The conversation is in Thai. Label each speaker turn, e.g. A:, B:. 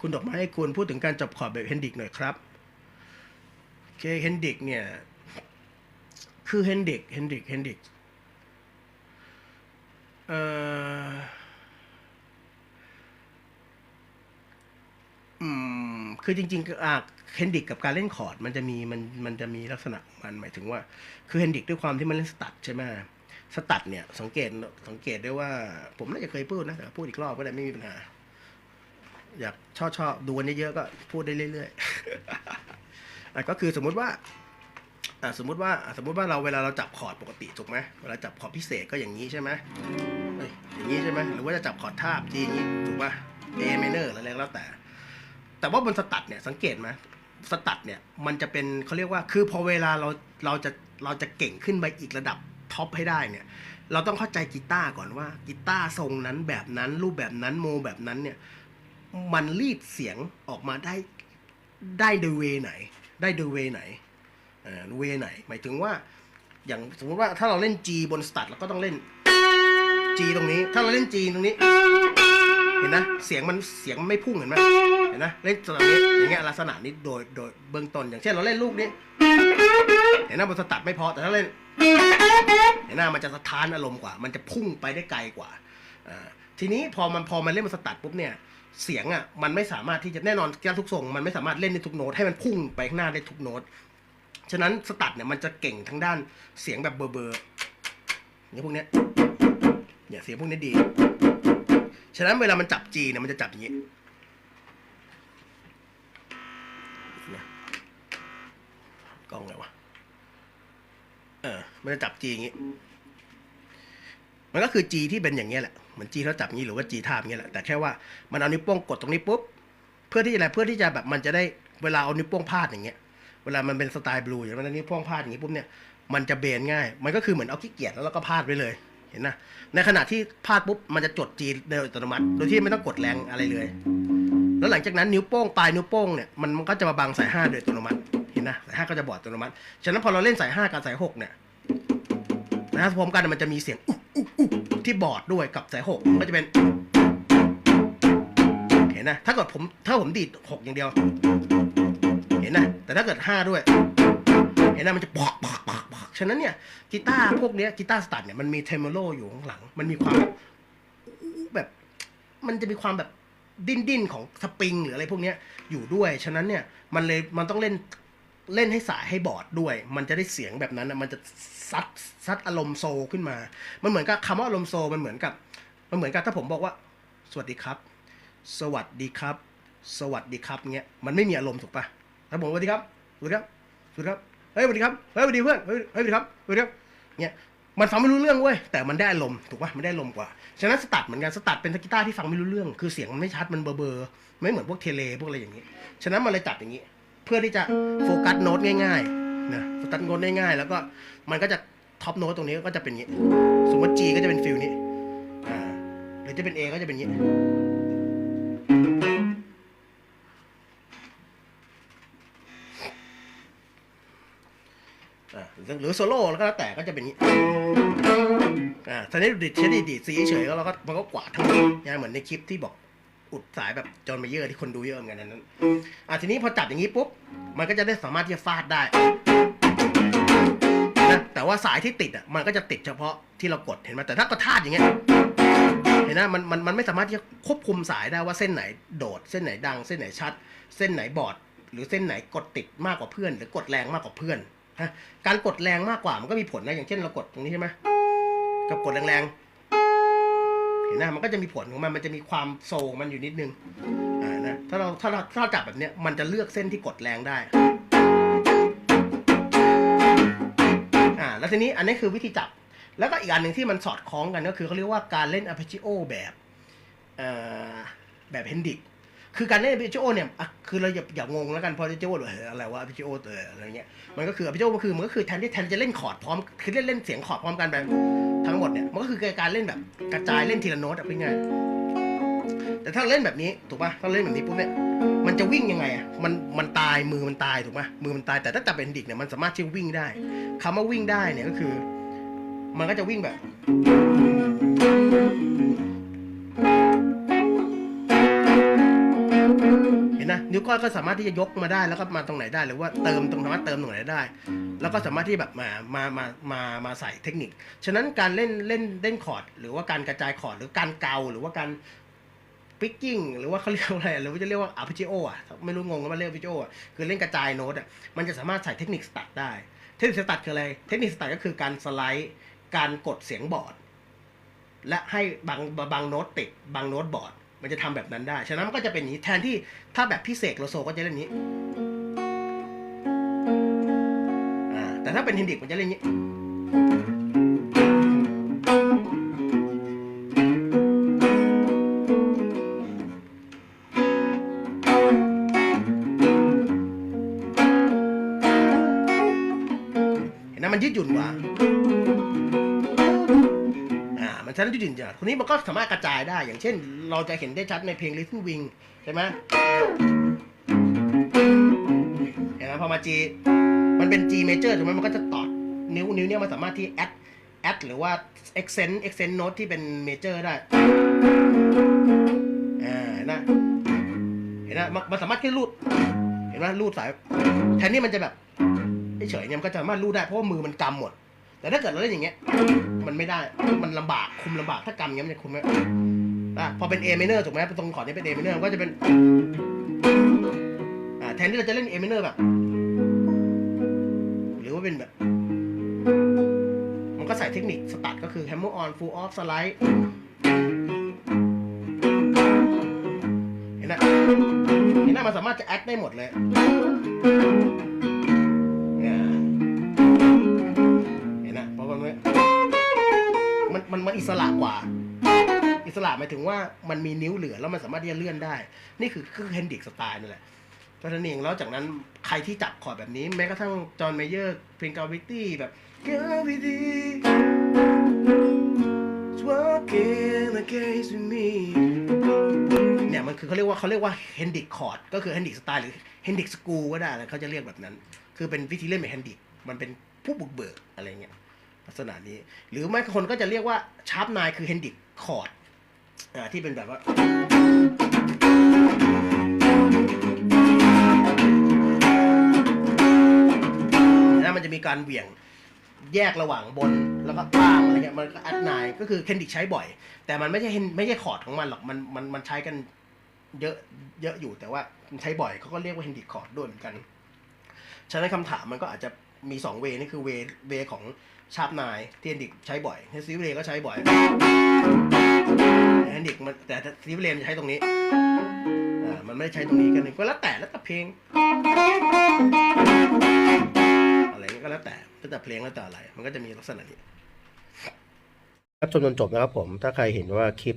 A: คุณดอกไม้ให้คุณพูดถึงการจับขอบแบบเฮนดิกหน่อยครับโอเคเฮนดิกเนี่ย คือเฮนดิกเฮนดิกเฮนดิกเอ่ออืมคือจริงๆก็อะเฮนดิกกับการเล่นคอร์ดมันจะมีมันมันจะมีลักษณะมันหมายถึงว่า คือเฮนดิกด้วยความที่มันเล่นสตัดใช่ไหมสตัดเนี่ยสังเกตสังเกตได้ว่า ผมน่าจะเคยพูดนะแต่พูดอีกรอบก็ได้ไม่มีปัญหา อยากชอบชอบดูกันเยอะๆก็พูดได้เรื่อยๆอะก็คือสมมุติว่าอะสมมุติว่าสมมุติว่าเราเวลาเราจับคอร์ดปกติถูกไหมเวลาจับคอร์ดพิเศษก็อย่างนี้ใช่ไหมอย่างนี้ใช่ไหมหรือว่าจะจับคอร์ดทาบ G อย่างนี้ถูกป่ะ A minor อะไรก็แล้วแต่ แต่ว่าบนสตัดเนี่ยสังเกตไหมสตัดเนี่ยมันจะเป็นเขาเรียกว่าคือพอเวลาเราเราจะเราจะเก่งขึ้นไปอีกระดับท็อปให้ได้เนี่ยเราต้องเข้าใจกีตาร์ก่อนว่ากีตาร์ทรงนั้นแบบนั้นรูปแบบนั้นโมแบบนั้นเนี่ย มันรีดเสียงออกมาได้ได้โดยเวไหน ได้โดยเวไหนเอ่อเวไหน หมายถึงว่า อย่างสมมติว่าถ้าเราเล่น G บนสตัดเราก็ต้องเล่น G ตรงนี้ ถ้าเราเล่น G ตรงนี้ เห็นนะ เสียงมันเสียงมันไม่พุ่งเห็นไหมเห็นนะ เล่นตรงนี้ อย่างเงี้ยลักษณะนี้โดยโดยเบื้องต้น อย่างเช่นเราเล่นลูกนี้ เห็นนะบนสตัดไม่พอ แต่ถ้าเล่น เห็นนะมันจะสะท้านอารมณ์กว่า มันจะพุ่งไปได้ไกลกว่าอ่าทีนี้พอมันพอมันเล่นบนสตัดปุ๊บเนี่ย เสียงอะมันไม่สามารถที่จะแน่นอนแก้วทุกทรงมันไม่สามารถเล่นได้ทุกโน้ตให้มันพุ่งไปข้างหน้าได้ทุกโน้ตฉะนั้นสตัดเนี่ยมันจะเก่งทั้งด้านเสียงแบบเบอร์เบอร์อย่างพวกเนี้ยเนี่ยเสียงพวกนี้ดี ฉะนั้นเวลามันจับจีเนี่ยมันจะจับอย่างนี้กล้องไงวะเออมันจะจับจีอย่างนี้ มันก็คือ G ที่เป็นอย่างเงี้ยแหละ เหมือน G เขาจับงนี้หรือว่า G ทาบอย่างเงี้ยแหละแต่แค่ว่ามันเอานิ้วโป้งกดตรงนี้ปุ๊บเพื่อที่จะอะไรเพื่อที่จะแบบมันจะได้เวลาเอานิ้วโป้งพาดอย่างเงี้ย เวลามันเป็นสไตล์บลูอย่างนั้นนิ้วโป้งพาดอย่างงี้ปุ๊บเนี่ยมันจะเบนง่าย มันก็คือเหมือนเอาขี้เกียจแล้วเราก็พาดไปเลยเห็นนะในขณะที่พาดปุ๊บมันจะจด G โดยอัตโนมัติ โดยที่ไม่ต้องกดแรงอะไรเลย แล้วหลังจากนั้นนิ้วโป้งปลายนิ้วโป้งเนี่ยมันมันก็จะมาบังสายห้าโดยอัตโนมัติเห็นนะสายห้าก็จะบอดอัตโนมัติฉะนั้นพอเราเล่นสายห้ากับสายหกเนี่ยนะพร้อมกันมันจะมีเสียงอุ๊ อุ๊กอุ๊กที่บอร์ดด้วยกับสายหกมันก็จะเป็นเห็นนะถ้าเกิดผมถ้าผมดีดหกอย่างเดียว เห็นนะแต่ถ้าเกิดห้าด้วย เห็นนะมันจะปอกปอกปอกปอกฉะนั้นเนี่ยกีตาร์พวกเนี้ยกีตาร์สตัดเนี่ยมันมีเทมโมโลอยู่ข้างหลัง มันมีความแบบ มันจะมีความแบบดิ้นดิ้นของสปริงหรืออะไรพวกเนี้ยอยู่ด้วย ฉะนั้นเนี่ยมันเลยมันต้องเล่น เล่นให้สายให้บอดด้วย มันจะได้เสียงแบบนั้นนะมันจะซัดซัดอารมณ์โซขึ้นมา มันเหมือนกับคำว่าอารมณ์โซมันเหมือนกับ มันเหมือนกับถ้าผมบอกว่า สวัสดีครับ สวัสดีครับ สวัสดีครับเงี้ยมันไม่มีอารมณ์ถูกปะถ้าผมสวัสดีครับสวัสดีครับสวัสดีครับเฮ้ยสวัสดีครับเฮ้ยสวัสดีเพื่อนเฮ้ยสวัสดีครับสวัสดีครับเงี้ยมันฟังไม่รู้เรื่องเว้ยแต่มันได้อารมณ์ถูกป่ะมันได้อารมณ์กว่า ฉะนั้นสตัดเหมือนกันสตัดเป็นกีตาร์ที่ฟังไม่รู้เรื่อง คือเสียงมันไม่ชัดมันเบอร์เบอร์ไม่เหมือนพวกเทเลพวกอะไรอย่างนี้ ฉะนั้นมันเลยจัดอย่างนี้ เพื่อที่จะโฟกัสโน้ตง่ายๆนะโฟกัสโน้ตง่ายๆ แล้วก็มันก็จะท็อปโน้ตตรงนี้ก็จะเป็นอย่างนี้ สมมติ G ก็จะเป็นฟิลนี้อ่าหรือจะเป็น A ก็จะเป็นอย่างนี้อ่าหรือโซโล่แล้วก็แล้วแต่ก็จะเป็นงนี้อ่าทีนี้ดิดใช้ดีดีดสีเฉยๆแล้วเราก็มันก็กวาดทั้งหมดอย่างเหมือนในคลิปที่บอก อุดสายแบบจนมาเยอะที่คนดูเยอะเหมือนกันนั้นอ่าทีนี้พอจับอย่างนี้ปุ๊บ มันก็จะได้สามารถที่จะฟาดได้นะแต่ว่าสายที่ติดอะมันก็จะติดเฉพาะที่เรากดเห็นไหมแต่ถ้ากระทาดอย่างเงี้ยเห็นนะมันมันมันไม่สามารถที่จะควบคุมสายได้ว่าเส้นไหนโดด เส้นไหนดัง เส้นไหนชัด เส้นไหนบอด หรือเส้นไหนกดติดมากกว่าเพื่อน หรือกดแรงมากกว่าเพื่อนฮะการกดแรงมากกว่ามันก็มีผลนะอย่างเช่นเรากดตรงนี้ใช่ไหมกับกดแรงๆ เห็นนะมันก็จะมีผลของมันมันจะมีความโซงมันอยู่นิดนึงอ่านะถ้าเราถ้าเราถ้าจับแบบเนี้ยมันจะเลือกเส้นที่กดแรงได้อ่าแล้วทีนี้อันนี้คือวิธีจับ แล้วก็อีกอันหนึ่งที่มันสอดคล้องกันก็คือเขาเรียกว่าการเล่น arpeggio แบบเอ่อแบบเฮนดิกคือการเล่น arpeggio เนี่ยคือเราอย่าอย่างงแล้วกันเพราะ arpeggio เอะไรวะ arpeggio เอออะไรเงี้ยมันก็คือ arpeggio ก็คือมันก็คือแทนที่แทนจะเล่นคอร์ดพร้อมคือเล่นเล่นเสียงคอร์ดพร้อมกันแบบ งหมดเนี่ยมันก็คือการเล่นแบบกระจายเล่นทีละโน้ตอะเป็นไงแต่ถ้าเล่นแบบนี้ถูกป่ะถ้าเล่นแบบนี้ปุ๊บเนี่ยมันจะวิ่งยังไงอะมันมันตายมือมันตายถูกป่ะมือมันตายแต่ถ้าแต่เป็นดิกเนี่ยมันสามารถที่จะวิ่งได้คำว่าวิ่งได้เนี่ยก็คือ มันก็จะวิ่งแบบ เนิ้วก้อยก็สามารถที่จะยกมาได้แล้วก็มาตรงไหนได้หรือว่าเติมตรงสามารถเติมตรงไหนได้ แล้วก็สามารถที่แบบมามามามามาใส่เทคนิค ฉะนั้นการเล่นเล่นเล่นคอร์ด หรือว่าการกระจายคอร์ดหรือการเกาหรือว่าการปิกกิ้งหรือว่าเขาเรียกว่าอะไรหรือว่าจะเรียกว่าอาร์ g ิโออะไม่รู้งงว่าเรียกอาร์ g ิโออะคือเล่นกระจายโน้ตอะมันจะสามารถใส่เทคนิคสตัดได้ เทคนิคสตัดคืออะไร เทคนิคสตัดก็คือการสไลด์การกดเสียงบอร์ดและให้บางบางโน้ตติดบางโน้ตบอร์ด มันจะทำแบบนั้นได้ ฉะนั้นมันก็จะเป็นนี้แทนที่ถ้าแบบพิเศษโลโซก็จะเล่นนี้แต่ถ้าเป็นเฮนดิกมันจะเล่นนี้เห็นไหมมันยืดหยุ่นกว่า มันใช้ยืดหยุ่นจ้ะทีนี้มันก็สามารถกระจายได้ อย่างเช่น เราจะเห็นได้ชัดในเพลง Little Wing ใช่ไหมเห็นไหมพอมา G มันเป็น G major ถูกไหมมันก็จะตอดนิ้วนิ้วเนี่ยมันสามารถที่ add add หรือว่า accent accent note ที่เป็น major ได้อ่าเห็นไหมเห็นไหมมันสามารถแค่รูด เห็นไหมรูดสายแทนที่มันจะแบบเฉยๆเนี่ยมันก็จะสามารถรูดได้เพราะว่ามือมันกำหมด แต่ถ้าเกิดเราเล่นอย่างเงี้ย มันไม่ได้ มันลำบาก คุมลำบาก ถ้ากำเงี้ยมันจะคุมไม่อะพอเป็น A minor ถูกไหมตรงขอดนี้เป็น A minor มันก็จะเป็น อ่า แทนที่เราจะเล่น A minor แบบ หรือว่าเป็นแบบ มันก็ใส่เทคนิคสตัดก็คือ hammer on full off slide เห็นไหมเห็นไหมมันสามารถจะแอคได้หมดเลย อิสระกว่า อิสระหมายถึงว่ามันมีนิ้วเหลือแล้วมันสามารถที่จะเลื่อนได้ นี่คือคือเฮนดิกสไตล์นั่นแหละเพรานั้นเองแล้วจากนั้นใครที่จับคอร์ดแบบนี้ แม้กระทั่งจอห์นเมเยอร์เพลงกาวิตี้แบบ g a v i t y s walking against me เนี่ยมันคือเขาเรียกว่าเขาเรียกว่าเฮนดิกคอร์ดก็คือเฮนดิกสไตล์หรือเฮนดิกสกูก็ได้เขาจะเรียกแบบนั้น คือเป็นวิธีเล่นแบบเฮนดิกมันเป็นผู้บุกเบิกอะไรเงี้ย ษณะนี้ หรือไม่คนก็จะเรียกว่าชาร์ปนายคือเฮนดิกคอร์ดที่เป็นแบบว่าแล้วมันจะมีการเหวี่ยงแยกระหว่างบนแล้วก็ล่างอะไรเงี้ยมันก็อัดนายก็คือเคนดิกใช้บ่อย แต่มันไม่ใช่ไม่ใช่คอร์ดของมันหรอกมันมันมันใช้กันเยอะเยอะอยู่แต่ว่าใช้บ่อยเขาก็เรียกว่าเฮนดิกคอร์ดด้วยเหมือนกัน ฉะนั้นคำถามมันก็อาจจะมีสองเวนี่คือเวเวของ ชาร์ปนายที่แอนดิกใช้บ่อยเฮซิเวก็ใช้บ่อยเฮนดิกมันแต่ซิเวเลนใช้ตรงนี้อ่ามันไม่ได้ใช้ตรงนี้กันก็แล้วแต่แล้วแต่เพลงอะไรเงี้ยก็แล้วแต่แล้วแต่เพลงแล้วแต่อะไร มันก็จะมีลักษณะนี้ครับจนจนจบนะครับผมถ้าใครเห็นว่าคลิป